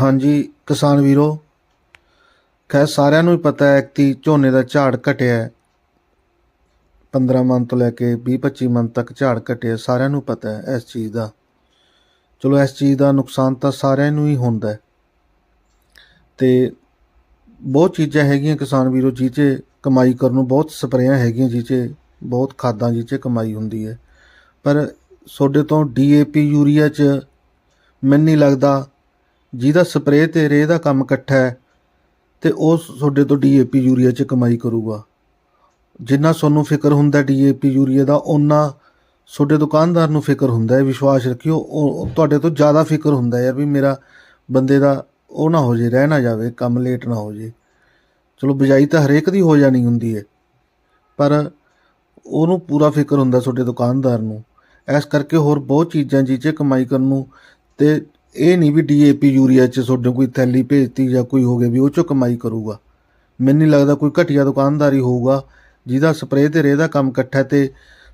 ਹਾਂਜੀ, ਕਿਸਾਨ ਵੀਰੋ, ਖੈਰ ਸਾਰਿਆਂ ਨੂੰ ਹੀ ਪਤਾ ਹੈ ਕਿ ਝੋਨੇ ਦਾ ਝਾੜ ਘਟਿਆ ਹੈ। 15 ਮਨ ਤੋਂ ਲੈ ਕੇ 20 25 ਮਨ ਤੱਕ ਝਾੜ ਘਟਿਆ, ਸਾਰਿਆਂ ਨੂੰ ਪਤਾ ਹੈ ਇਸ ਚੀਜ਼ ਦਾ। ਚਲੋ ਇਸ ਚੀਜ਼ ਦਾ ਨੁਕਸਾਨ ਤਾਂ ਸਾਰਿਆਂ ਨੂੰ ਹੀ ਹੁੰਦਾ ਹੈ। ਤੇ ਬਹੁਤ ਚੀਜ਼ਾਂ ਹੈਗੀਆਂ ਕਿਸਾਨ ਵੀਰੋ ਜਿਹ 'ਚ ਕਮਾਈ ਕਰਨ ਨੂੰ ਬਹੁਤ ਸਪਰੇਆਂ ਹੈਗੀਆਂ ਜਿਹ 'ਚ ਬਹੁਤ ਖਾਦਾਂ ਜਿਹ 'ਚ ਕਮਾਈ ਹੁੰਦੀ ਹੈ। ਪਰ ਤੁਹਾਡੇ ਤੋਂ ਡੀਏਪੀ ਯੂਰੀਆ 'ਚ ਮੈਨੂੰ ਨਹੀਂ ਲੱਗਦਾ ਜਿਹਦਾ ਸਪਰੇਅ ਤੇ ਰੇਹ ਦਾ ਕੰਮ ਇਕੱਠਾ ਹੈ ਤੇ ਉਹ ਤੁਹਾਡੇ ਤੋਂ ਡੀਏਪੀ ਯੂਰੀਆ 'ਚ ਕਮਾਈ ਕਰੂਗਾ। ਜਿੰਨਾ ਤੁਹਾਨੂੰ ਫਿਕਰ ਹੁੰਦਾ ਡੀਏਪੀ ਯੂਰੀਆ ਦਾ, ਓਨਾ ਤੁਹਾਡੇ ਦੁਕਾਨਦਾਰ ਨੂੰ ਫਿਕਰ ਹੁੰਦਾ ਹੈ, ਵਿਸ਼ਵਾਸ ਰੱਖਿਓ। ਉਹ ਉਹ ਤੁਹਾਡੇ ਤੋਂ ਜ਼ਿਆਦਾ ਫਿਕਰ ਹੁੰਦਾ ਯਾਰ ਵੀ ਮੇਰਾ ਬੰਦੇ ਦਾ ਉਹ ਨਾ ਹੋ ਜੇ, ਰਹਿ ਨਾ ਜਾਵੇ, ਕੰਮ ਲੇਟ ਨਾ ਹੋ ਜੇ। ਚਲੋ, ਬਿਜਾਈ ਤਾਂ ਹਰੇਕ ਦੀ ਹੋ ਜਾਣੀ ਹੁੰਦੀ ਹੈ, ਪਰ ਉਹਨੂੰ ਪੂਰਾ ਫਿਕਰ ਹੁੰਦਾ ਤੁਹਾਡੇ ਦੁਕਾਨਦਾਰ ਨੂੰ। ਇਸ ਕਰਕੇ ਹੋਰ ਬਹੁਤ ਚੀਜ਼ਾਂ ਜਿਹ 'ਚ ਕਮਾਈ ਕਰਨ ਨੂੰ ਤੇ ਇਹ ਨਹੀਂ ਵੀ ਡੀਏਪੀ ਯੂਰੀਆ 'ਚ ਤੁਹਾਡੇ ਕੋਈ ਥੈਲੀ ਭੇਜਤੀ ਜਾਂ ਕੋਈ ਹੋ ਗਿਆ ਵੀ ਉਹ 'ਚੋਂ ਕਮਾਈ ਕਰੂਗਾ। ਮੈਨੂੰ ਨਹੀਂ ਲੱਗਦਾ ਕੋਈ ਘਟੀਆ ਦੁਕਾਨਦਾਰ ਹੀ ਹੋਊਗਾ ਜਿਹਦਾ ਸਪਰੇਅ ਤੇ ਰੇਹ ਦਾ ਕੰਮ ਇਕੱਠਾ ਹੈ ਤੇ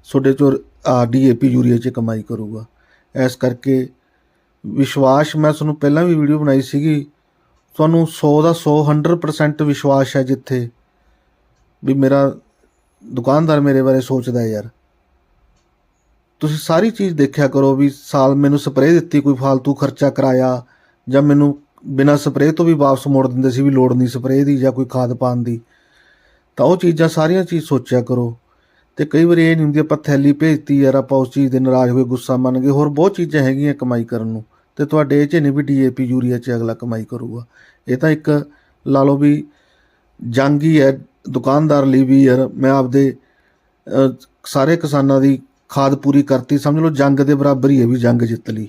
ਤੁਹਾਡੇ 'ਚੋਂ ਆ ਡੀਏਪੀ ਯੂਰੀਆ 'ਚ ਕਮਾਈ ਕਰੂਗਾ। ਇਸ ਕਰਕੇ ਵਿਸ਼ਵਾਸ ਮੈਂ ਤੁਹਾਨੂੰ ਪਹਿਲਾਂ ਵੀ ਵੀਡੀਓ ਬਣਾਈ ਸੀਗੀ। ਤੁਹਾਨੂੰ 100 ਦਾ 100 100% ਵਿਸ਼ਵਾਸ ਹੈ ਜਿੱਥੇ ਵੀ ਮੇਰਾ ਦੁਕਾਨਦਾਰ ਮੇਰੇ ਬਾਰੇ ਸੋਚਦਾ ਯਾਰ। ਤੁਸੀਂ ਸਾਰੀ ਚੀਜ਼ ਦੇਖਿਆ ਕਰੋ ਵੀ ਸਾਲ ਮੈਨੂੰ ਸਪਰੇਅ ਦਿੱਤੀ, ਕੋਈ ਫालतू ਖਰਚਾ ਕਰਾਇਆ ਜਾਂ ਮੈਨੂੰ ਬਿਨਾਂ ਸਪਰੇਅ ਤੋਂ ਵੀ ਵਾਪਸ ਮੋੜ ਦਿੰਦੇ ਸੀ ਵੀ ਲੋੜ ਨਹੀਂ ਸਪਰੇਅ ਦੀ ਜਾਂ ਕੋਈ ਖਾਦ ਪਾਉਣ ਦੀ। ਤਾਂ ਉਹ ਚੀਜ਼ਾਂ ਸਾਰੀਆਂ ਚੀਜ਼ ਸੋਚਿਆ ਕਰੋ। ਤੇ ਕਈ ਵਾਰੀ ਇਹ ਨਹੀਂ ਹੁੰਦੀ ਆਪਾਂ ਥੈਲੀ ਭੇਜਤੀ, ਯਾਰ ਆਪਾਂ ਉਸ ਚੀਜ਼ ਦੇ ਨਾਰਾਜ਼ ਹੋਏ, ਗੁੱਸਾ ਮੰਨ ਗਏ। ਹੋਰ ਬਹੁਤ ਚੀਜ਼ਾਂ ਹੈਗੀਆਂ ਕਮਾਈ ਕਰਨ ਨੂੰ। ਤੇ ਤੁਹਾਡੇ ਇਹ 'ਚ ਨਹੀਂ ਵੀ ਡੀਏਪੀ, ਯੂਰੀਆ 'ਚ ਅਗਲਾ ਕਮਾਈ ਕਰੂਗਾ। ਇਹ ਤਾਂ ਇੱਕ ਲਾ ਲਓ ਵੀ ਜੰਗ ਹੀ ਹੈ। ਦੁਕਾਨਦਾਰ ਲਈ ਵੀ ਯਾਰ, ਮੈਂ ਆਪਦੇ ਸਾਰੇ ਕਿਸਾਨਾਂ ਦੀ ਖਾਦ ਪੂਰੀ ਕਰਤੀ ਸਮਝ ਲਓ ਜੰਗ ਦੇ ਬਰਾਬਰ ਹੀ ਹੈ ਵੀ ਜੰਗ ਜਿੱਤ ਲਈ।